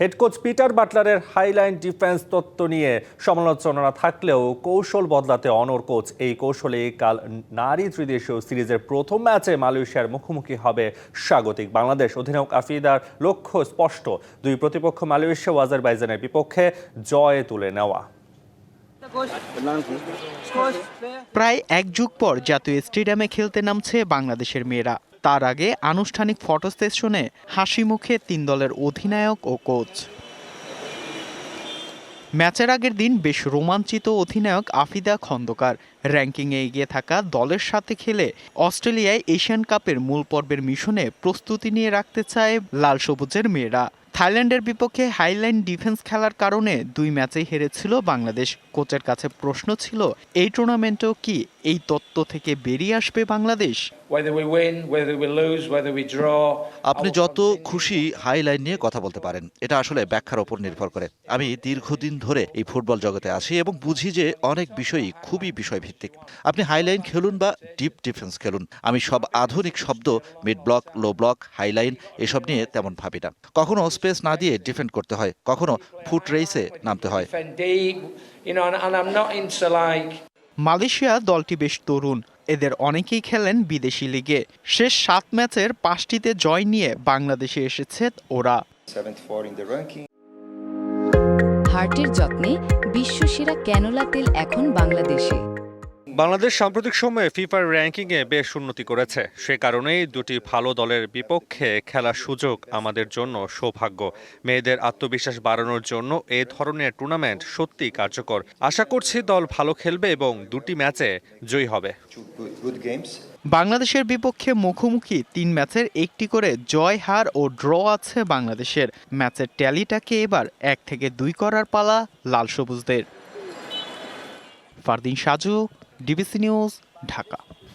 Head coach Peter বাটলারের high line defence তত্ত্ব নিয়ে সমালোচনা থাকলেও কৌশল বদলাতে অনর কোচ এই কৌশলে কাল নারী ত্রিদেশীয় সিরিজের প্রথম ম্যাচে মালয়েশিয়ার মুখোমুখি হবে স্বাগতিক বাংলাদেশ। অধিনায়ক আফিদার লক্ষ্য স্পষ্ট। দুই প্রতিপক্ষ মালয়েশিয়া ও আজারবাইজানের বিপক্ষে জয় তুলে নেওয়া। প্রায় এক যুগ পর জাতীয় স্টেডিয়ামে খেলতে নামছে বাংলাদেশের মেয়েরা। তার আগে আনুষ্ঠানিক ফটো স্টেশনে হাসি মুখে তিন দলের অধিনায়ক ও কোচ। ম্যাচের আগের দিন বেশ রোমাঞ্চিত অধিনায়ক আফিদা খন্দকার র্যাঙ্কিংয়ে এগিয়ে থাকা দলের সাথে খেলে অস্ট্রেলিয়ায় এশিয়ান কাপের মূল পর্বের মিশনে প্রস্তুতি নিয়ে রাখতে চায় লাল সবুজের মেয়েরা। থাইল্যান্ডের বিপক্ষে হাইলাইন ডিফেন্স খেলার কারণে দুই ম্যাচেই হেরেছিল বাংলাদেশ। কোচের কাছে প্রশ্ন ছিল এই টুর্নামেন্টেও কি এই তত্ত্ব থেকে বেরিয়ে আসবে বাংলাদেশ. আপনি যত খুশি হাইলাইন নিয়ে কথা বলতে পারেন। এটা আসলে ব্যাখ্যার ওপর নির্ভর করে। আমি দীর্ঘদিন ধরে এই ফুটবল জগতে আছি এবং বুঝি যে অনেক বিষয়ই খুবই বিষয়ভিত্তিক। আপনি হাইলাইন খেলুন বা ডিপ ডিফেন্স খেলুন। আমি সব আধুনিক শব্দ mid block low block high line এসব নিয়ে তেমন ভাবি না। কখনো স্পেস না দিয়ে ডিফেন্ড করতে হয় কখনো ফুট রেসে নামতে হয়। মালয়েশিয়া দলটি বেশ তরুণ। এদের অনেকেই খেলেন বিদেশি লিগে। শেষ সাত ম্যাচের পাঁচটিতে জয় নিয়ে বাংলাদেশে এসেছে ওরা। 74 in the হার্টের যত্নে বিশ্বসেরা ক্যানোলা তেল এখন বাংলাদেশে। বাংলাদেশ সাম্প্রতিক সময়ে ফিফার র্যাঙ্কিংয়ে বেশ উন্নতি করেছে। সে কারণেই দুটি ভালো দলের বিপক্ষে খেলার সুযোগ আমাদের জন্য সৌভাগ্য। মেয়েদের আত্মবিশ্বাস বাড়ানোর জন্য এ ধরনের টুর্নামেন্ট সত্যি কার্যকর। আশা করছি দল ভালো খেলবে এবং দুটি ম্যাচে জয়ী হবে. বাংলাদেশের বিপক্ষে মুখোমুখি তিন ম্যাচের একটি করে জয়, হার ও ড্র আছে বাংলাদেশের। ম্যাচের ট্যালিটাকে এবার এক থেকে দুই করার পালা লাল সবুজদের। Fardin Saju DBC news Dhaka